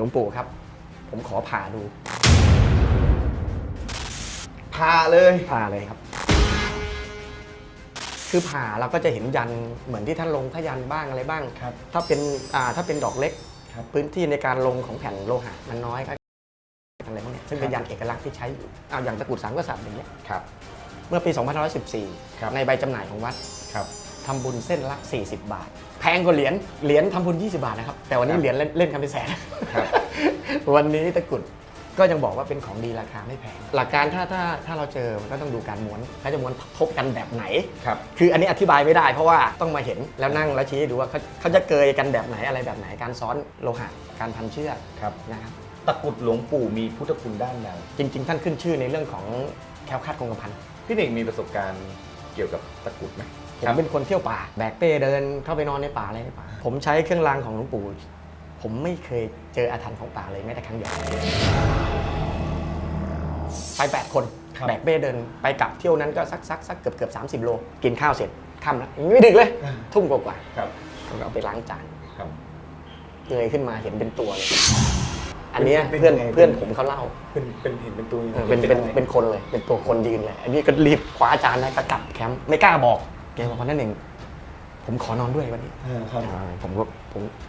หลวงปู่ครับ ผมขอผ่าดูผ่าเลย ผ่าเลยครับ คือผ่าเราก็จะเห็นยันเหมือนที่ท่านลงพยันบ้างอะไรบ้างครับ ถ้าเป็นอ่าถ้าเป็นดอกเล็กครับพื้นที่ในการลงของแผ่นโลหะมันน้อยก็อะไรพวกเนี้ยซึ่งเป็นครับยันเอกลักษณ์ที่ใช้อยู่อ้าวอย่างตะกรุดสามกษัตริย์อย่างเงี้ยครับ เมื่อปีครับ2514 ในใบจำหน่ายของวัดครับ ทำบุญเส้นละ 40 บาท แพงกว่าเหรียญเหรียญทำบุญ 20 บาทนะครับ แต่วันนี้ครับเหรียญเล่นเล่นกันเป็นแสนครับวันนี้ตะกรุดก็ยังบอกว่าเป็นของดีราคาไม่แพง หลักการถ้าถ้าถ้าเราเจอมันก็ต้องดูการม้วนเขาจะม้วนทบกันแบบไหนครับคืออันนี้อธิบายไม่ได้เพราะว่าต้องมาเห็นแล้วนั่งแล้วชี้ให้ดูว่าเขาเขาจะเกยกันแบบไหนอะไรแบบไหนการซ้อนโลหะการพันเชือกครับนะครับตะกรุดหลวงปู่มีพุทธคุณด้านใดจริง ๆ ท่านขึ้นชื่อในเรื่องของแคล้วคลาดคงกระพันพี่เน่งมีประสบการณ์เกี่ยวกับตะกรุดไหม ผมเป็นคนเที่ยวป่า แบกเป้เดินเข้าไปนอนในป่าอะไรในป่า ผมใช้เครื่องรางของหลวงปู่ ผมไม่เคยเจออาถรรพ์ของป่าเลยแม้แต่ครั้งเดียว ไปแปดคน ครับ แบกเป้เดินไปกลับเที่ยวนั้นก็สักสักสักเกือบเกือบสามสิบโล กินข้าวเสร็จค่ำแล้วยังไม่ดึกเลย ทุ่มกว่าครับๆผมก็เอาไปล้างจาน ครับ เงยขึ้นมาเห็นเป็นตัวเลย อันเนี้ยเป็นเพื่อนยังไง เพื่อนผมเขาเล่าเป็นเป็นเห็นเป็นตัวเออเป็นเป็นเป็นคนเลย เป็นตัวคนยืนเลย อันนี้ก็รีบคว้าจานนะก็กลับแคมป์ไม่กล้าบอก แกบอกว่านั่นเองผมขอนอนด้วยวันนี้อ่าครับ อ่าผมก็ผม